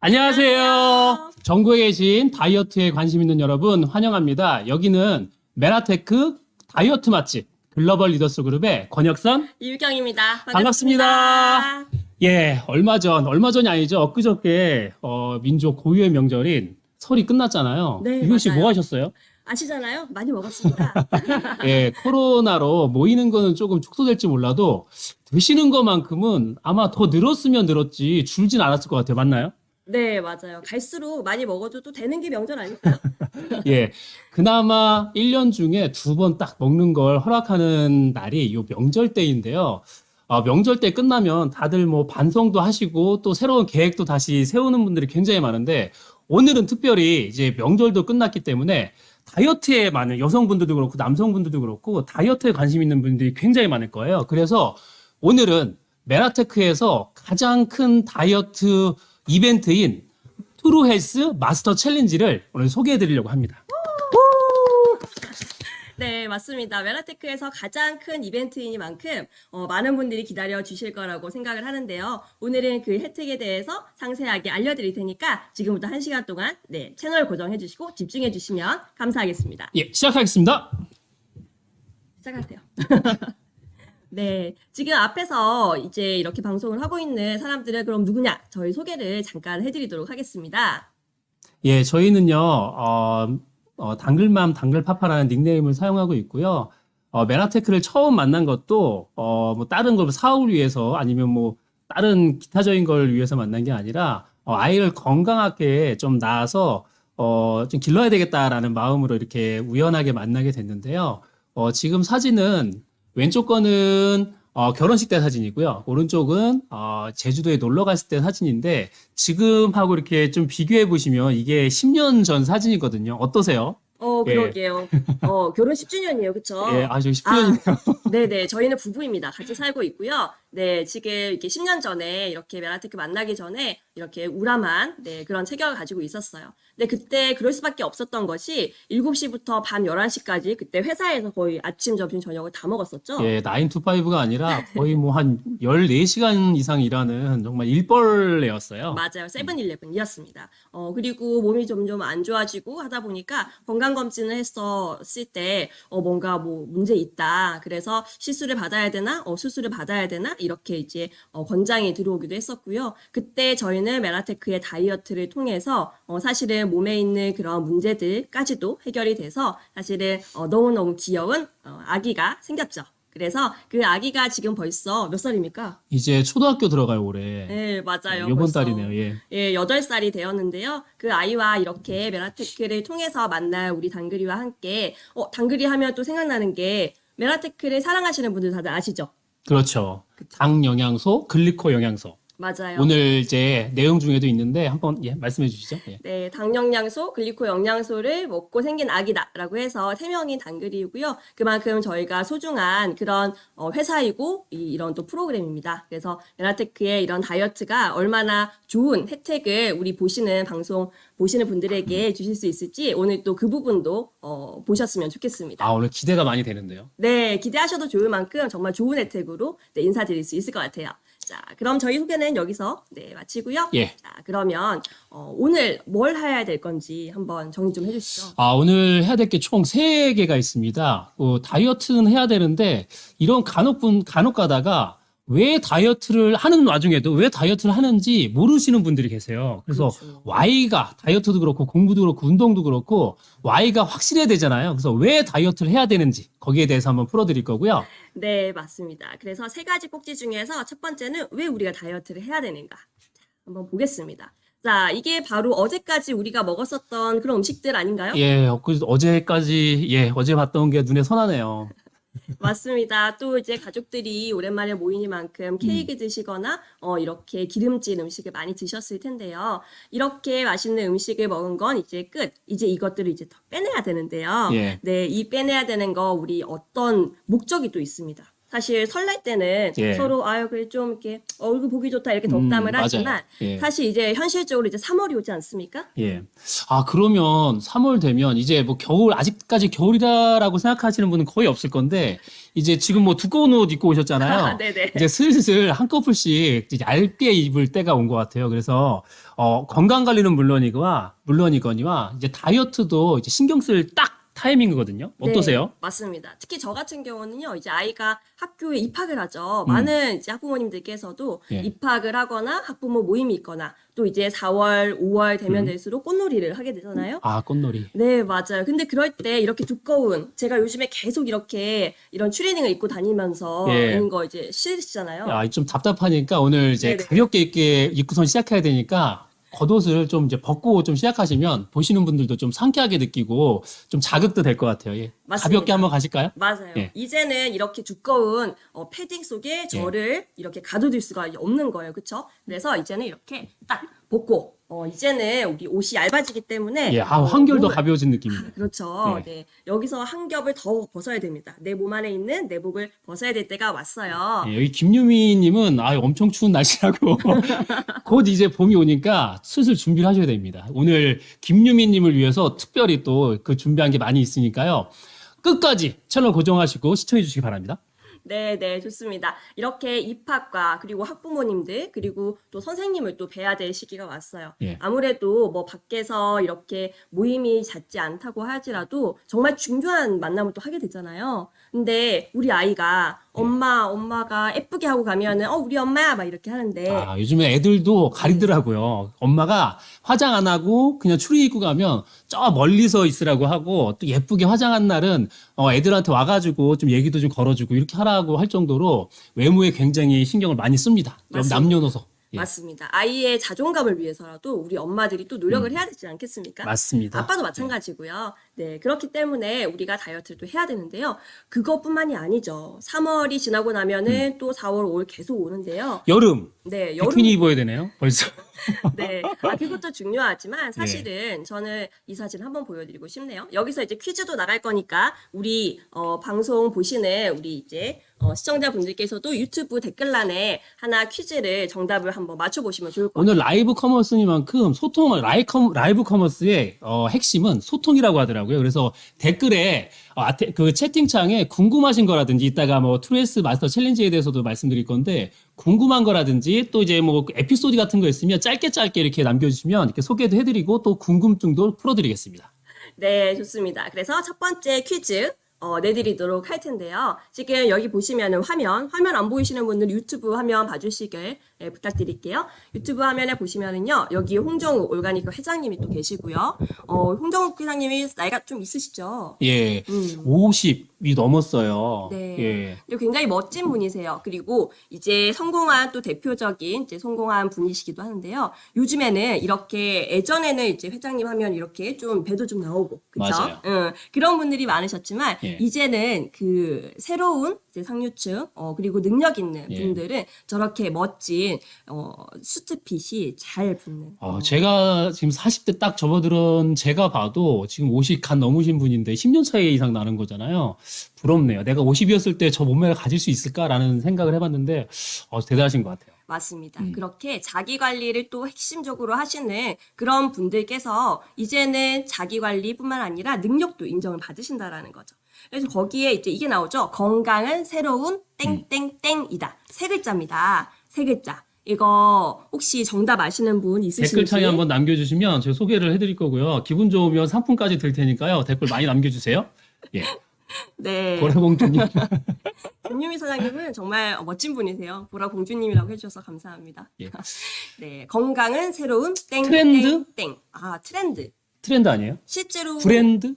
안녕하세요. 전국에 계신 다이어트에 관심 있는 여러분 환영합니다. 여기는 메라테크 다이어트 맛집 글로벌 리더스 그룹의 권혁선. 이유경입니다. 반갑습니다. 예, 얼마 전, 얼마 전이 아니죠. 엊그저께 어, 민족 고유의 명절인 설이 끝났잖아요. 네, 유경 씨 맞아요. 뭐 하셨어요? 아시잖아요. 많이 먹었습니다. 예, 코로나로 모이는 거는 조금 축소될지 몰라도 드시는 것만큼은 아마 더 늘었으면 늘었지 줄진 않았을 것 같아요. 맞나요? 네, 맞아요. 갈수록 많이 먹어도 또 되는 게 명절 아닐까요? 예. 그나마 1년 중에 두 번 딱 먹는 걸 허락하는 날이 요 명절 때인데요. 아, 명절 때 끝나면 다들 뭐 반성도 하시고 또 새로운 계획도 다시 세우는 분들이 굉장히 많은데 오늘은 특별히 이제 명절도 끝났기 때문에 다이어트에 많은 여성분들도 그렇고 남성분들도 그렇고 다이어트에 관심 있는 분들이 굉장히 많을 거예요. 그래서 오늘은 메라테크에서 가장 큰 다이어트 이벤트인 트루 헬스 마스터 챌린지를 오늘 소개해 드리려고 합니다. 네, 맞습니다. 메라테크에서 가장 큰 이벤트이니만큼 어, 많은 분들이 기다려 주실 거라고 생각을 하는데요. 오늘은 그 혜택에 대해서 상세하게 알려드릴 테니까 지금부터 한 시간 동안 네, 채널 고정해 주시고 집중해 주시면 감사하겠습니다. 예, 시작하겠습니다. 시작할게요. 네, 지금 앞에서 이제 이렇게 방송을 하고 있는 사람들은 그럼 누구냐? 저희 소개를 잠깐 해드리도록 하겠습니다. 예, 저희는요, 어, 어, 당글맘, 당글파파라는 닉네임을 사용하고 있고요. 어, 메라테크를 처음 만난 것도, 어, 뭐, 다른 걸 사업을 위해서 아니면 뭐, 다른 기타적인 걸 위해서 만난 게 아니라, 어, 아이를 건강하게 좀 낳아서, 어, 좀 길러야 되겠다라는 마음으로 이렇게 우연하게 만나게 됐는데요. 어, 지금 사진은, 왼쪽 거는, 어, 결혼식 때 사진이고요. 오른쪽은, 어, 제주도에 놀러 갔을 때 사진인데, 지금하고 이렇게 좀 비교해 보시면 이게 10년 전 사진이거든요. 어떠세요? 어, 예. 그러게요. 어, 결혼 10주년이에요. 그쵸? 예, 아주 10주년이네요. 네네. 저희는 부부입니다. 같이 살고 있고요. 네, 지금 이렇게 10년 전에 이렇게 메라테크 만나기 전에 이렇게 우람한 네, 그런 체격을 가지고 있었어요. 근데 그때 그럴 수밖에 없었던 것이 7시부터 밤 11시까지 그때 회사에서 거의 아침, 점심, 저녁을 다 먹었었죠. 예, 9to5가 아니라 거의 뭐 한 14시간 이상 일하는 정말 일벌레였어요. 맞아요. 세븐일레븐이었습니다. 어, 그리고 몸이 점점 안 좋아지고 하다 보니까 건강검진을 했었을 때, 어, 뭔가 뭐 문제 있다. 그래서 시술을 받아야 되나, 어, 수술을 받아야 되나, 이렇게 이제, 어, 권장이 들어오기도 했었고요. 그때 저희는 메라테크의 다이어트를 통해서, 어, 사실은 몸에 있는 그런 문제들까지도 해결이 돼서 사실은, 어, 너무너무 귀여운, 어, 아기가 생겼죠. 그래서 그 아기가 지금 벌써 몇 살입니까? 이제 초등학교 들어가요, 올해. 네, 맞아요. 요번 벌써. 달이네요, 예. 예, 8살이 되었는데요. 그 아이와 이렇게 메라테크를 통해서 만날 우리 당그리와 함께, 어, 당그리 하면 또 생각나는 게, 메라테크를 사랑하시는 분들 다들 아시죠? 그렇죠. 당 영양소, 글리코 영양소. 맞아요. 오늘 이제 내용 중에도 있는데 한번 예, 말씀해 주시죠. 예. 네, 당 영양소, 글리코 영양소를 먹고 생긴 아기다라고 해서 세 명이 당글이고요. 그만큼 저희가 소중한 그런 어, 회사이고 이, 이런 또 프로그램입니다. 그래서 메라테크의 이런 다이어트가 얼마나 좋은 혜택을 우리 보시는 방송 보시는 분들에게 주실 수 있을지 오늘 또 그 부분도 어, 보셨으면 좋겠습니다. 아, 오늘 기대가 많이 되는데요. 네, 기대하셔도 좋을 만큼 정말 좋은 혜택으로 네, 인사드릴 수 있을 것 같아요. 자, 그럼 저희 소개는 여기서 네, 마치고요. 예. 자, 그러면 어, 오늘 뭘 해야 될 건지 한번 정리 좀 해주시죠. 아, 오늘 해야 될 게 총 세개가 있습니다. 어, 다이어트는 해야 되는데, 이런 간혹 분, 간혹 가다가 왜 다이어트를 하는 와중에도 왜 다이어트를 하는지 모르시는 분들이 계세요. 그래서 그렇죠. Y가, 다이어트도 그렇고, 공부도 그렇고, 운동도 그렇고, Y가 확실해야 되잖아요. 그래서 왜 다이어트를 해야 되는지, 거기에 대해서 한번 풀어드릴 거고요. 네, 맞습니다. 그래서 세 가지 꼭지 중에서 첫 번째는 왜 우리가 다이어트를 해야 되는가? 자, 한번 보겠습니다. 자, 이게 바로 어제까지 우리가 먹었었던 그런 음식들 아닌가요? 예, 엊그- 어제까지, 예, 어제 봤던 게 눈에 선하네요. 맞습니다. 또 이제 가족들이 오랜만에 모이니만큼 케이크 드시거나 어 이렇게 기름진 음식을 많이 드셨을 텐데요. 이렇게 맛있는 음식을 먹은 건 이제 끝. 이제 이것들을 이제 더 빼내야 되는데요. 예. 네, 이 빼내야 되는 거 우리 어떤 목적이 또 있습니다. 사실 설날 때는 예. 서로 아유 그래 좀 이렇게 얼굴 보기 좋다 이렇게 덕담을 음. 하지만 예. 사실 이제 현실적으로 이제 3월이 오지 않습니까? 예. 아, 그러면 3월 되면 이제 뭐 겨울, 아직까지 겨울이다라고 생각하시는 분은 거의 없을 건데, 이제 지금 뭐 두꺼운 옷 입고 오셨잖아요. 네네. 이제 슬슬 한꺼풀씩 이제 얇게 입을 때가 온 것 같아요. 그래서, 어, 건강 관리는 물론이거나, 물론이거니와, 이제 다이어트도 이제 신경 쓸딱 타이밍이거든요. 어떠세요? 네, 맞습니다. 특히 저 같은 경우는요, 이제 아이가 학교에 입학을 하죠. 음. 많은 이제 학부모님들께서도 예. 입학을 하거나 학부모 모임이 있거나 또 이제 4월, 5월 되면 음. 될수록 꽃놀이를 하게 되잖아요. 아, 꽃놀이. 네, 맞아요. 근데 그럴 때 이렇게 두꺼운, 제가 요즘에 계속 이렇게 이런 추리닝을 입고 다니면서 예. 있는 거 이제 싫으시잖아요. 아, 좀 답답하니까 오늘 이제 네네. 가볍게 입게 입고선 시작해야 되니까 겉옷을 좀 이제 벗고 좀 시작하시면 보시는 분들도 좀 상쾌하게 느끼고 좀 자극도 될 것 같아요. 예. 맞습니다. 가볍게 한번 가실까요? 맞아요. 예. 이제는 이렇게 두꺼운 어, 패딩 속에 저를 이렇게 가둬둘 수가 없는 거예요. 그쵸? 그래서 이제는 이렇게 딱 벗고, 어, 이제는 우리 옷이 얇아지기 때문에. 예, 아, 어, 한결 더 몸을- 가벼워진 느낌이네요. 그렇죠. 네. 네. 여기서 한 겹을 더 벗어야 됩니다. 내 몸 안에 있는 내복을 벗어야 될 때가 왔어요. 예, 여기 김유미님은 아 엄청 추운 날씨라고 곧 이제 봄이 오니까 슬슬 준비를 하셔야 됩니다. 오늘 김유미님을 위해서 특별히 또 그 준비한 게 많이 있으니까요. 끝까지 채널 고정하시고 시청해 주시기 바랍니다. 네, 네, 좋습니다. 이렇게 입학과 그리고 학부모님들 그리고 또 선생님을 또 뵈야 될 시기가 왔어요. 예. 아무래도 뭐 밖에서 이렇게 모임이 잦지 않다고 하지라도 정말 중요한 만남을 또 하게 되잖아요. 근데 우리 아이가 예. 엄마, 엄마가 예쁘게 하고 가면은 어, 우리 엄마야 막 이렇게 하는데 아, 요즘에 애들도 가리더라고요. 엄마가 화장 안 하고 그냥 추리 입고 가면 저 멀리서 있으라고 하고 또 예쁘게 화장한 날은 어, 애들한테 와가지고 좀 얘기도 좀 걸어주고 이렇게 하라고 할 정도로 외모에 굉장히 신경을 많이 씁니다. 맞습니다. 남녀노소. 예, 맞습니다. 아이의 자존감을 위해서라도 우리 엄마들이 또 노력을 해야 되지 않겠습니까? 음. 맞습니다. 아빠도 마찬가지고요. 네, 그렇기 때문에 우리가 다이어트를 또 해야 되는데요. 그것뿐만이 아니죠. 3월이 지나고 나면은 또 4월, 5월 계속 오는데요. 여름 네, 여름 비키니 입어야 되네요. 벌써. 네, 아, 그것도 중요하지만 사실은 저는 이 사진 한번 보여드리고 싶네요. 여기서 이제 퀴즈도 나갈 거니까 우리 어, 방송 보시는 우리 이제 어, 시청자분들께서도 유튜브 댓글란에 하나 퀴즈를 정답을 한번 맞춰보시면 좋을 것 같아요. 오늘 라이브 커머스니만큼 소통 라이 커, 라이브 커머스의 어, 핵심은 소통이라고 하더라고요. 그래서 댓글에 어, 그 채팅창에 궁금하신 거라든지 이따가 뭐 트레스 마스터 챌린지에 대해서도 말씀드릴 건데 궁금한 거라든지 또 이제 뭐 에피소드 같은 거 있으면 짧게 짧게 이렇게 남겨주시면 이렇게 소개도 해드리고 또 궁금증도 풀어드리겠습니다. 네, 좋습니다. 그래서 첫 번째 퀴즈 어, 내드리도록 할 텐데요. 지금 여기 보시면은 화면, 화면 안 보이시는 분들 유튜브 화면 봐주시길 예, 부탁드릴게요. 유튜브 화면에 보시면은요, 여기 홍정우 올가니크 회장님이 또 계시고요. 어, 홍정우 회장님이 나이가 좀 있으시죠? 예, 음. 50이 넘었어요. 네. 예. 그리고 굉장히 멋진 분이세요. 그리고 이제 성공한 또 대표적인 이제 성공한 분이시기도 하는데요. 요즘에는 이렇게 예전에는 이제 회장님 하면 이렇게 좀 배도 좀 나오고 그렇죠? 맞아요. 응, 그런 분들이 많으셨지만 예. 이제는 그 새로운 이제 상류층 어 그리고 능력 있는 예. 분들은 저렇게 멋진 어 수트핏이 잘 붙는 어, 제가 지금 40대 딱 접어들은 제가 봐도 지금 50 간 넘으신 분인데 10년 차이 이상 나는 거잖아요. 부럽네요. 내가 50이었을 때 저 몸매를 가질 수 있을까라는 생각을 해봤는데 어, 대단하신 것 같아요. 맞습니다. 음. 그렇게 자기 관리를 또 핵심적으로 하시는 그런 분들께서 이제는 자기 관리뿐만 아니라 능력도 인정을 받으신다라는 거죠. 그래서 거기에 이제 이게 나오죠. 건강은 새로운 땡땡땡이다. 세 글자입니다. 세 글자. 이거 혹시 정답 아시는 분 있으신지? 댓글창에 한번 남겨주시면 제가 소개를 해드릴 거고요. 기분 좋으면 상품까지 들 테니까요. 댓글 많이 남겨주세요. 예. 네. 고래공주님. 김유미 사장님은 정말 멋진 분이세요. 보라 공주님이라고 해주셔서 감사합니다. 예. 네. 건강은 새로운 트렌드? 땡땡땡. 아 트렌드. 트렌드 아니에요? 실제로 브랜드?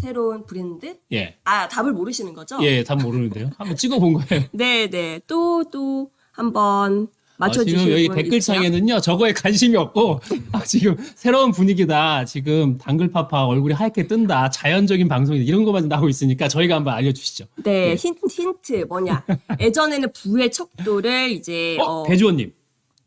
새로운 브랜드? 예. 아, 답을 모르시는 거죠? 예, 답 모르는데요. 한번 찍어본 거예요. 네, 네. 또, 또, 한번 아, 맞춰주실 지금 여기? 댓글창에는요, 저거에 관심이 없고, 아, 지금 새로운 분위기다. 지금 당글파파 얼굴이 하얗게 뜬다. 자연적인 방송이다. 이런 것만 나오고 있으니까 저희가 한번 알려주시죠. 네, 예. 힌트, 힌트 뭐냐. 예전에는 부의 척도를 이제, 어, 어, 배주원님.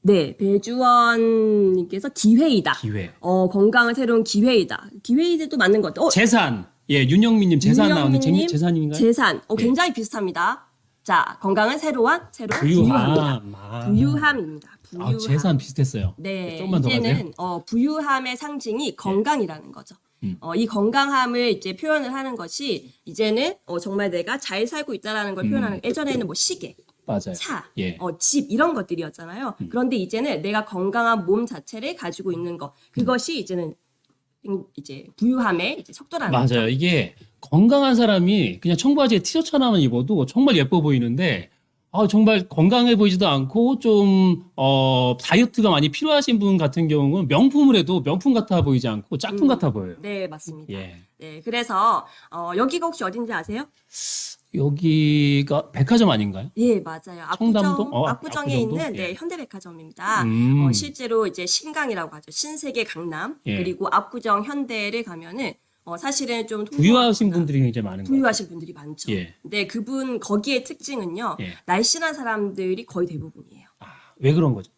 네, 배주원님께서 기회이다. 기회. 어, 건강은 새로운 기회이다. 기회이도 맞는 것 같아요. 어, 재산. 예, 윤영민님 재산 나오는 윤영민님, 재산님인가요? 재산. 어, 예. 굉장히 비슷합니다. 자, 건강은 새로운 새로 부유함. 아. 부유함입니다. 부유함. 아, 재산 비슷했어요. 네, 조금만 더 가세요. 이제는 어, 부유함의 상징이 건강이라는 거죠. 음. 어, 이 건강함을 이제 표현을 하는 것이 이제는 어, 정말 내가 잘 살고 있다라는 걸 음. 표현하는 예전에는 뭐 시계, 맞아요. 차, 예. 어, 집 이런 것들이었잖아요. 그런데 이제는 내가 건강한 몸 자체를 가지고 있는 것 그것이 이제는 행- 이제 부유함의 이제 척도라는 거죠. 맞아요. 이게 건강한 사람이 그냥 청바지에 티셔츠 하나만 입어도 정말 예뻐 보이는데 아, 정말 건강해 보이지도 않고 좀 어, 다이어트가 많이 필요하신 분 같은 경우는 명품을 해도 명품 같아 보이지 않고 짝퉁 음. 같아 보여요. 네, 맞습니다. 예. 네, 그래서 어, 여기가 혹시 어딘지 아세요? 여기가 백화점 아닌가요? 예, 맞아요. 압구정, 청담동? 어, 압구정에 압구정도? 있는 예. 네, 현대백화점입니다. 음. 어, 실제로 이제 신강이라고 하죠. 신세계 강남 예. 그리고 압구정 현대를 가면은 어, 사실은 좀 부유하신 분들이 굉장히 많은 거예요. 부유하신 분들이 많죠. 예. 근데 그분 거기의 특징은요. 예. 날씬한 사람들이 거의 대부분이에요. 아, 왜 그런 거죠?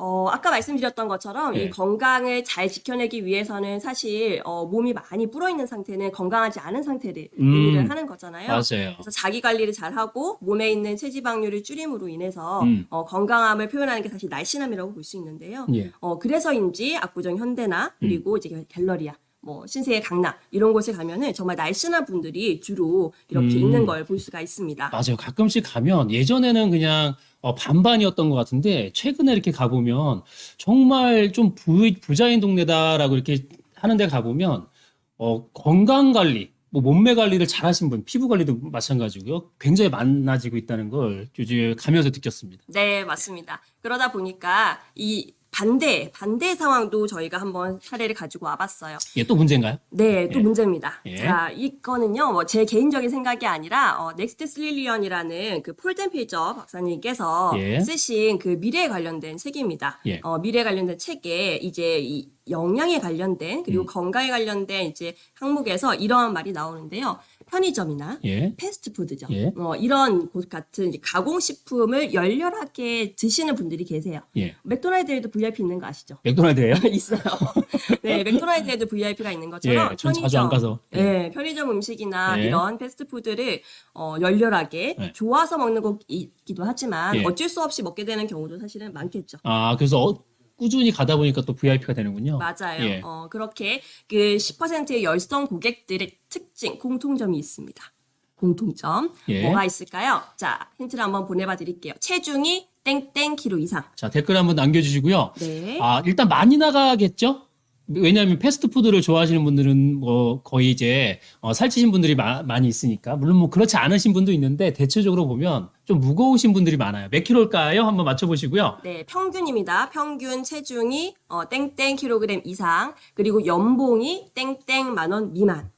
어, 아까 말씀드렸던 것처럼 예. 이 건강을 잘 지켜내기 위해서는 사실 어, 몸이 많이 불어 있는 상태는 건강하지 않은 상태를 음. 의미를 하는 거잖아요. 맞아요. 그래서 자기 관리를 잘 하고 몸에 있는 체지방률을 줄임으로 인해서 음. 어, 건강함을 표현하는 게 사실 날씬함이라고 볼 수 있는데요. 예. 어, 그래서인지 압구정 현대나 음. 그리고 이제 갤러리아 뭐 신세계 강남 이런 곳에 가면은 정말 날씬한 분들이 주로 이렇게 음. 있는 걸볼 수가 있습니다. 맞아요. 가끔씩 가면 예전에는 그냥 어, 반반이었던 것 같은데 최근에 이렇게 가보면 정말 좀 부, 부자인 동네다라고 이렇게 하는 데 가보면 어, 건강 관리, 뭐 몸매 관리를 잘하신 분, 피부 관리도 마찬가지고요. 굉장히 많아지고 있다는 걸 요즘 가면서 느꼈습니다. 네, 맞습니다. 그러다 보니까 이 반대 반대 상황도 저희가 한번 사례를 가지고 와봤어요. 이게 또 문제인가요? 네, 또 예. 문제입니다. 예. 자, 이거는요, 뭐, 제 개인적인 생각이 아니라, 어, 넥스트 슬릴리언이라는 그 폴덴 페이저 박사님께서 예. 쓰신 그 미래에 관련된 책입니다. 예. 어, 미래에 관련된 책에 이제 이 영양에 관련된, 그리고 음. 건강에 관련된 이제 항목에서 이런 말이 나오는데요. 편의점이나 예. 패스트푸드죠. 예. 어, 이런 곳 같은 이제 가공식품을 열렬하게 드시는 분들이 계세요. 예. 맥도날드에도 VIP 있는 거 아시죠? 맥도날드예요? 있어요. 네, 맥도날드에도 VIP가 있는 것처럼 예, 전 자주 안 가서. 예. 예, 편의점 음식이나 예. 이런 패스트푸드를 어, 열렬하게 예. 좋아서 먹는 것이기도 하지만 예. 어쩔 수 없이 먹게 되는 경우도 사실은 많겠죠. 아, 그래서 어, 꾸준히 가다 보니까 또 VIP가 되는군요. 맞아요. 예. 어, 그렇게 그 10%의 열성 고객들의 특징, 공통점이 있습니다. 공통점. 예. 뭐가 있을까요? 자, 힌트를 한번 보내봐 드릴게요. 체중이 땡땡 키로 이상. 자, 댓글 한번 남겨주시고요. 네. 아, 일단 많이 나가겠죠? 왜냐하면 패스트푸드를 좋아하시는 분들은 뭐 거의 이제 어, 살찌신 분들이 마- 많이 있으니까 물론 뭐 그렇지 않으신 분도 있는데 대체적으로 보면 좀 무거우신 분들이 많아요. 몇 킬로일까요? 한번 맞춰보시고요. 네, 평균입니다. 평균 체중이 어, 땡땡 킬로그램 이상, 그리고 연봉이 땡땡 만원 미만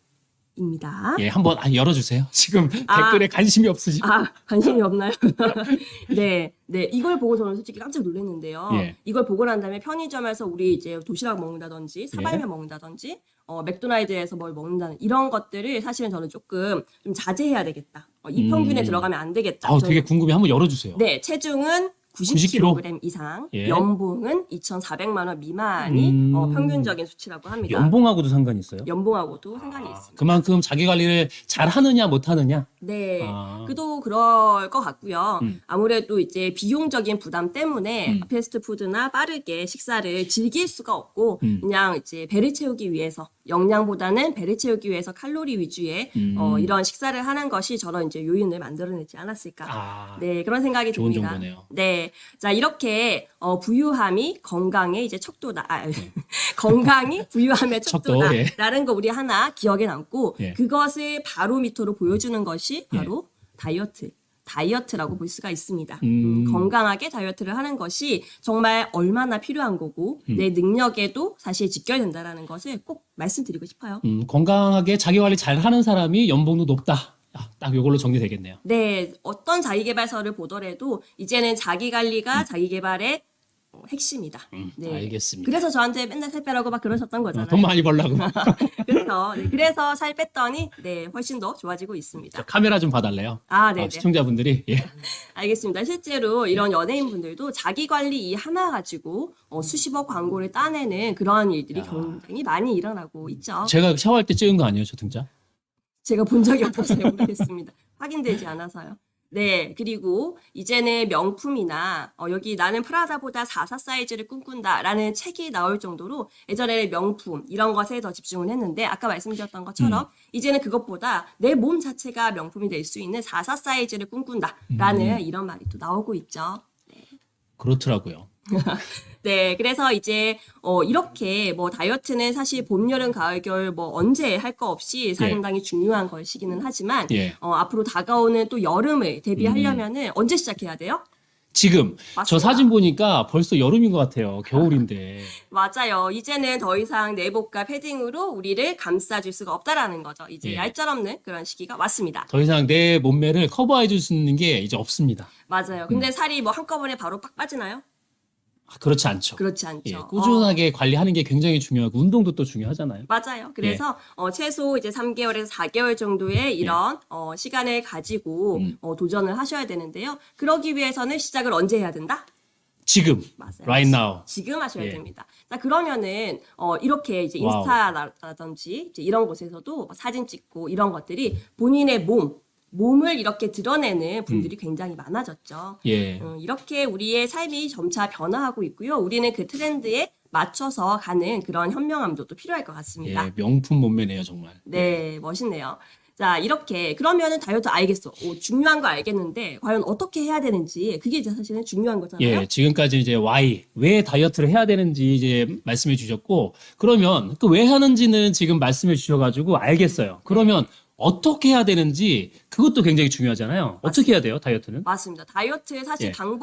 입니다. 예, 한번 아, 열어주세요. 지금 아. 댓글에 관심이 없으시. 아, 관심이 없나요? 네, 네, 이걸 보고 저는 솔직히 깜짝 놀랐는데요. 예. 이걸 보고 난 다음에 편의점에서 우리 이제 도시락 먹는다든지, 사발면 먹는다든지, 어, 맥도날드에서 뭘 먹는다는 이런 것들을 사실은 저는 조금 좀 자제해야 되겠다. 어, 이 평균에 음. 들어가면 안 되겠다. 아, 저는 되게 궁금해. 한번 열어주세요. 네, 체중은 90kg 이상, 예. 연봉은 2,400만 원 미만이 음. 어, 평균적인 수치라고 합니다. 연봉하고도 상관이 있어요? 연봉하고도 상관이 아, 있습니다. 그만큼 자기 관리를 잘 하느냐 못 하느냐. 네. 아. 그도 그럴 것 같고요. 음. 아무래도 이제 비용적인 부담 때문에 음. 패스트푸드나 빠르게 식사를 즐길 수가 없고 음. 그냥 이제 배를 채우기 위해서 영양보다는 배를 채우기 위해서 칼로리 위주의 음. 어, 이런 식사를 하는 것이 저런 이제 요인을 만들어내지 않았을까. 아, 네, 그런 생각이 좋은 듭니다. 정보네요. 네. 자, 이렇게 어, 부유함이 건강의 이제 척도다. 아, 네. 건강이 부유함의 척도, 척도다. 예. 라는 거 우리 하나 기억에 남고 예. 그것을 바로미터로 보여주는 것이 바로 다이어트. 다이어트라고 볼 수가 있습니다. 음. 음, 건강하게 다이어트를 하는 것이 정말 얼마나 필요한 거고 음. 내 능력에도 사실 직결된다라는 것을 꼭 말씀드리고 싶어요. 음, 건강하게 자기 관리 잘 하는 사람이 연봉도 높다. 아, 딱 이걸로 정리되겠네요. 네, 어떤 자기개발서를 보더라도 이제는 자기 관리가 자기 개발의 어, 핵심이다. 음, 네. 알겠습니다. 그래서 저한테 맨날 살 빼라고 막 그러셨던 어, 거잖아요. 돈 많이 벌라고. 그래서 네, 그래서 살 뺐더니 네 훨씬 더 좋아지고 있습니다. 카메라 좀 봐달래요. 아, 네, 아, 네. 시청자분들이. 예. 알겠습니다. 실제로 이런 연예인분들도 자기 관리 이 하나 가지고 어, 수십억 광고를 따내는 그런 일들이 야. 굉장히 많이 일어나고 있죠. 제가 샤워할 때 찍은 거 아니에요, 저 등자? 제가 본 적이 없어서 모르겠습니다. 확인되지 않아서요. 네, 그리고 이제는 명품이나 어, 여기 나는 프라다보다 44 사이즈를 꿈꾼다라는 책이 나올 정도로 예전에는 명품 이런 것에 더 집중을 했는데 아까 말씀드렸던 것처럼 이제는 그것보다 내 몸 자체가 명품이 될 수 있는 44 사이즈를 꿈꾼다라는 이런 말이 또 나오고 있죠. 그렇더라고요. 네, 그래서 이제 어 이렇게 뭐 다이어트는 사실 봄, 여름, 가을, 겨울 뭐 언제 할 거 없이 상당히 중요한 것이기는 하지만 예. 어 앞으로 다가오는 또 여름을 대비하려면은 언제 시작해야 돼요? 지금 저 맞습니다. 사진 보니까 벌써 여름인 것 같아요. 겨울인데. 맞아요. 이제는 더 이상 내복과 패딩으로 우리를 감싸줄 수가 없다라는 거죠. 이제 예. 얄짤없는 그런 시기가 왔습니다. 더 이상 내 몸매를 커버해 줄 수 있는 게 이제 없습니다. 맞아요. 근데 살이 뭐 한꺼번에 바로 빡 빠지나요? 아, 그렇지 않죠. 그렇지 않죠. 예, 어. 꾸준하게 관리하는 게 굉장히 중요하고 운동도 또 중요하잖아요. 맞아요. 그래서 어, 최소 이제 3개월에서 4개월 정도의 이런 어, 시간을 가지고 음. 어, 도전을 하셔야 되는데요. 그러기 위해서는 시작을 언제 해야 된다? 지금, 맞아요. right now. 지금 하셔야 예. 됩니다. 자, 그러면은, 어, 이렇게 이제 와우. 인스타라든지 이제 이런 곳에서도 사진 찍고 이런 것들이 본인의 몸, 몸을 이렇게 드러내는 분들이 굉장히 많아졌죠. 예. 음, 이렇게 우리의 삶이 점차 변화하고 있고요. 우리는 그 트렌드에 맞춰서 가는 그런 현명함도 또 필요할 것 같습니다. 예, 명품 몸매네요, 정말. 네, 멋있네요. 자, 이렇게 그러면은 다이어트 알겠어. 오, 중요한 거 알겠는데 과연 어떻게 해야 되는지 그게 이제 사실은 중요한 거잖아요. 예, 지금까지 이제 why, 왜 다이어트를 해야 되는지 이제 말씀해 주셨고, 그러면 그 왜 하는지는 지금 말씀해 주셔 가지고 알겠어요. 그러면 어떻게 해야 되는지 그것도 굉장히 중요하잖아요. 어떻게 해야 돼요, 다이어트는? 맞습니다. 다이어트의 사실 예. 방법